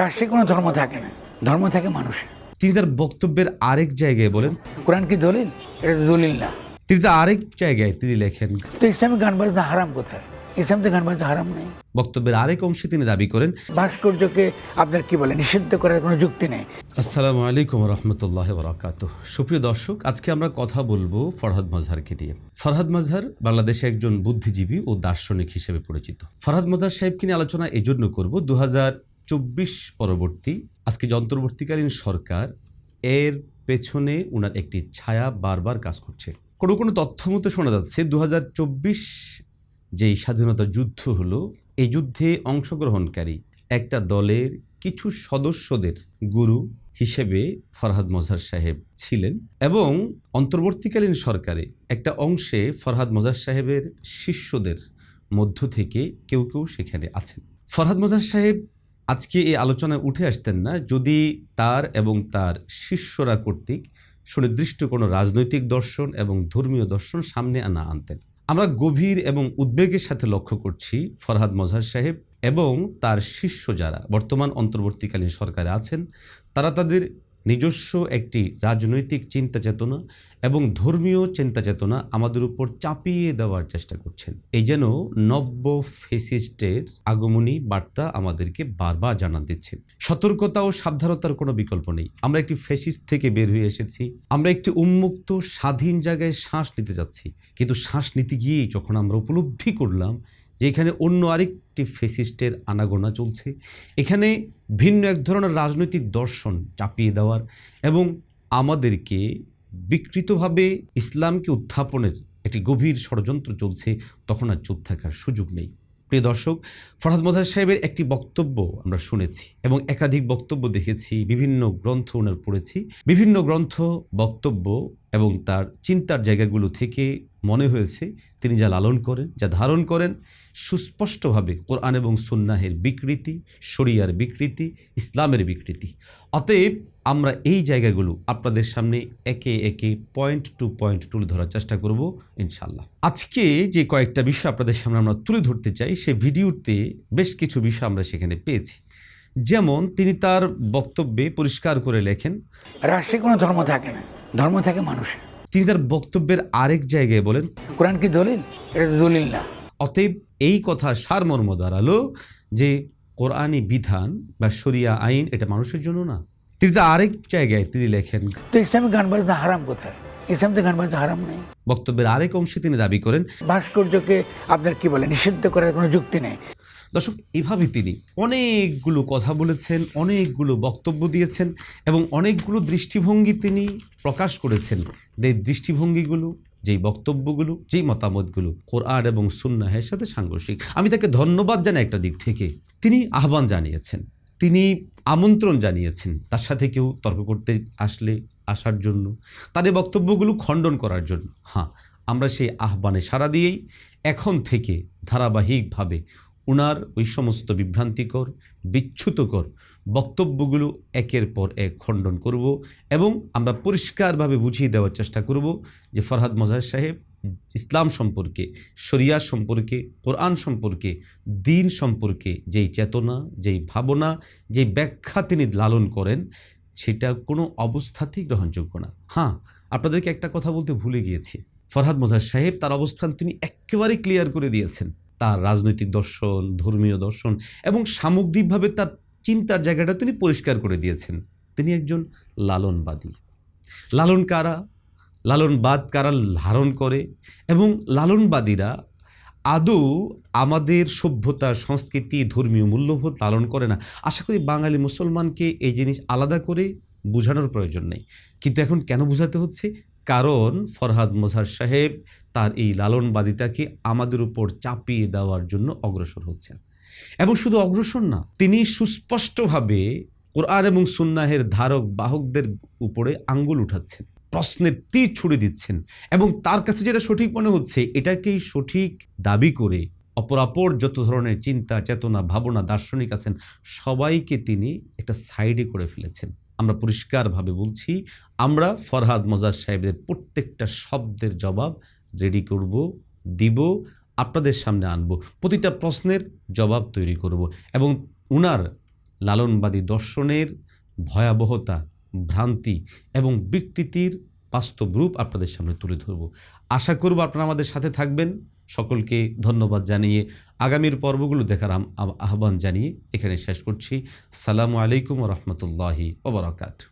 রাষ্ট্রে কোনো ধর্ম থাকে না। ধর্ম থাকে মানুষের। তিনি তার বক্তব্যের আরেক জায়গায় বলেন কোরআন কি দলিল? এটা দলিল না। তিনি তার আরেক জায়গায় তিনি লেখেন তো ইসলামে গান বাজনা হারাম কোথায়? ইসলামে গান বাজনা হারাম নেই। বক্তব্যের আরেক অংশে তিনি দাবি করেন ভাস্কর্যকে আপনার কি বলে নিষিদ্ধ করার কোনো যুক্তি নেই। আসসালামু আলাইকুম রহমতুল্লাহ বরাকাত সুপ্রিয় দর্শক আজকে আমরা কথা বলব ফরহাদ মাজহারকে নিয়ে। ফরহাদ মাজহার বাংলাদেশে একজন বুদ্ধিজীবী ও দার্শনিক হিসেবে পরিচিত। ফরহাদ মাজহার সাহেবকে নিয়ে আলোচনা এজন্য করব দু চব্বিশ পরবর্তী, আজকে যে অন্তর্বর্তীকালীন সরকার, এর পেছনে ওনার একটি ছায়া বারবার কাজ করছে। কোনো কোনো তথ্য মতো শোনা যাচ্ছে দু হাজার চব্বিশ যেই স্বাধীনতা যুদ্ধ হলো, এই যুদ্ধে অংশগ্রহণকারী একটা দলের কিছু সদস্যদের গুরু হিসেবে ফরহাদ মজার সাহেব ছিলেন এবং অন্তর্বর্তীকালীন সরকারে একটা অংশে ফরহাদ মজার সাহেবের শিষ্যদের মধ্য থেকে কেউ কেউ সেখানে আছেন। ফরহাদ মজার সাহেব আজকে এই আলোচনায় উঠে আসতেন না, যদি তার এবং তার শিষ্যরা কর্তৃক সুনির্দিষ্ট কোনো রাজনৈতিক দর্শন এবং ধর্মীয় দর্শন সামনে আনা আনতেন। আমরা গভীর এবং উদ্বেগের সাথে লক্ষ্য করছি ফরহাদ মজহার সাহেব এবং তার শিষ্য যারা বর্তমান অন্তর্বর্তীকালীন সরকারে আছেন, তারা তাদের নিজস্ব একটি রাজনৈতিক চিন্তা চেতনা এবং ধর্মীয় চিন্তা চেতনা আমাদের উপর চাপিয়ে দেওয়ার চেষ্টা করছেন। এই যেন নব্য ফেসিস্টের আগমনী বার্তা আমাদেরকে বারবার জানান দিচ্ছে। সতর্কতা ও সাবধানতার কোনো বিকল্প নেই। আমরা একটি ফেসিস্ট থেকে বের হয়ে এসেছি। আমরা একটি উন্মুক্ত, স্বাধীন জায়গায় শ্বাস নিতে যাচ্ছি। কিন্তু শ্বাস নিতে গিয়েই যখন আমরা উপলব্ধি করলাম যে এখানে অন্য আরেকটি ফেসিস্টের আনাগোনা চলছে। এখানে ভিন্ন এক ধরনের রাজনৈতিক দর্শন চাপিয়ে দেওয়ার এবং আমাদেরকে বিকৃতভাবে ইসলামকে উত্থাপনের একটি গভীর ষড়যন্ত্র চলছে, তখন আর চুপ থাকার সুযোগ নেই। প্রিয় দর্শক, ফরহাদ মজার সাহেবের একটি বক্তব্য আমরা শুনেছি এবং একাধিক বক্তব্য দেখেছি, বিভিন্ন গ্রন্থ ওনার পড়েছি। বিভিন্ন গ্রন্থ বক্তব্য এবং তার চিন্তার জায়গাগুলো থেকে মনে হয়েছে, তিনি যা লালন করেন, যা ধারণ করেন, সুস্পষ্টভাবে কোরআন এবং সুন্নাহের বিকৃতি, শরিয়ার বিকৃতি, ইসলামের বিকৃতি। অতএব আমরা এই জায়গাগুলো আপনাদের সামনে একে একে পয়েন্ট টু পয়েন্ট তুলে ধরার চেষ্টা করব ইনশাল্লাহ আজকে যে কয়েকটা বিষয় আপনাদের সামনে আমরা তুলে ধরতে চাই সে ভিডিওতে বেশ কিছু বিষয় আমরা সেখানে পেয়েছি। যেমন তিনি তার বক্তব্যে পরিষ্কার করে লেখেন, রাষ্ট্রে কোনো ধর্ম থাকে না। ধর্ম থাকে মানুষের। তিনি তার বক্তব্যের আরেক জায়গায় বলেন কোরআন কি দলিল? এটা দলিল না। অতএব এই কথা সারমর্ম দাঁড়াল যে কোরআনী বিধান বা শরিয়া আইন এটা মানুষের জন্য না। তিনি তার আরেক জায়গায় তিনি লেখেন তো ইসলামে গান বাজনা হারাম কোথায়? ইসলামে গান বাজনা হারাম নেই। বক্তব্যের আরেক অংশে তিনি দাবি করেন ভাস্কর্যকে আপনার কি বলে নিষিদ্ধ করার কোনো যুক্তি নেই। দর্শক, এভাবে তিনি অনেকগুলো কথা বলেছেন, অনেকগুলো বক্তব্য দিয়েছেন এবং অনেকগুলো দৃষ্টিভঙ্গি তিনি প্রকাশ করেছেন। যে দৃষ্টিভঙ্গিগুলো, যেই বক্তব্যগুলো, যেই মতামতগুলো কোরআন এবং সুন্নাহের সাথে সাংঘর্ষিক। আমি তাকে ধন্যবাদ জানাই একটা দিক থেকে। তিনি আহ্বান জানিয়েছেন, তিনি আমন্ত্রণ জানিয়েছেন তার সাথে কেউ তর্ক করতে আসলে আসার জন্য তাদের বক্তব্যগুলো খণ্ডন করার জন্য। হ্যাঁ আমরা সেই আহ্বানে সাড়া দিয়েই এখন থেকে ধারাবাহিকভাবে উনার ওই সমস্ত বিভ্রান্তিকর বিচ্ছুতকর বক্তব্যগুলো একের পর এক খণ্ডন করব এবং আমরা পরিষ্কারভাবে বুঝিয়ে দেওয়ার চেষ্টা করব যে ফরহাদ মজাহ সাহেব ইসলাম সম্পর্কে, শরিয়া সম্পর্কে, কোরআন সম্পর্কে, দিন সম্পর্কে যেই চেতনা, যেই ভাবনা, যেই ব্যাখ্যা তিনি লালন করেন, সেটা কোনো অবস্থাতেই গ্রহণযোগ্য না। হ্যাঁ আপনাদেরকে একটা কথা বলতে ভুলে গিয়েছি। ফরহাদ মোজার সাহেব তার অবস্থান তিনি একেবারে ক্লিয়ার করে দিয়েছেন। তার রাজনৈতিক দর্শন, ধর্মীয় দর্শন এবং সামগ্রিকভাবে তার চিন্তার জায়গাটা তিনি পরিষ্কার করে দিয়েছেন। তিনি একজন লালনবাদী। লালন কারা? লালনবাদ কারা ধারণ করে এবং লালনবাদীরা আদৌ আমাদের সভ্যতা, সংস্কৃতি, ধর্মীয় মূল্যবোধ লালন করে না? আশা করি বাঙালি মুসলমানকে এই জিনিস আলাদা করে বোঝানোর প্রয়োজন নেই। কিন্তু এখন কেন বোঝাতে হচ্ছে? কারণ ফরহাদ মোজার সাহেব তার এই লালনবাদিতাকে আমাদের উপর চাপিয়ে দেওয়ার জন্য অগ্রসর হচ্ছেন। এবং শুধু অগ্রসর না, তিনি সুস্পষ্টভাবে কোরআন এবং সুন্নাহের ধারক বাহকদের উপরে আঙ্গুল উঠাচ্ছেন, প্রশ্নের তীর ছুড়ে দিচ্ছেন এবং তার কাছে যেটা সঠিক মনে হচ্ছে, এটাকেই সঠিক দাবি করে অপরাপর যত ধরনের চিন্তা, চেতনা, ভাবনা, দার্শনিক আছেন, সবাইকে তিনি একটা সাইডে করে ফেলেছেন। আমরা পরিষ্কারভাবে বলছি, আমরা ফরহাদ মজার সাহেবের প্রত্যেকটা শব্দের জবাব রেডি করব, দিব, আপনাদের সামনে আনব, প্রতিটা প্রশ্নের জবাব তৈরি করব এবং উনার লালনবাদী দর্শনের ভয়াবহতা, ভ্রান্তি এবং বিকৃতির বাস্তব রূপ আপনাদের সামনে তুলে ধরব। আশা করব আপনারা আমাদের সাথে থাকবেন। সকলকে ধন্যবাদ জানিয়ে আগামীর পর্বগুলো দেখার আহ্বান জানিয়ে এখানে শেষ করছি। সালামু আলাইকুম রহমতুল্লাহি ওবরাকাতু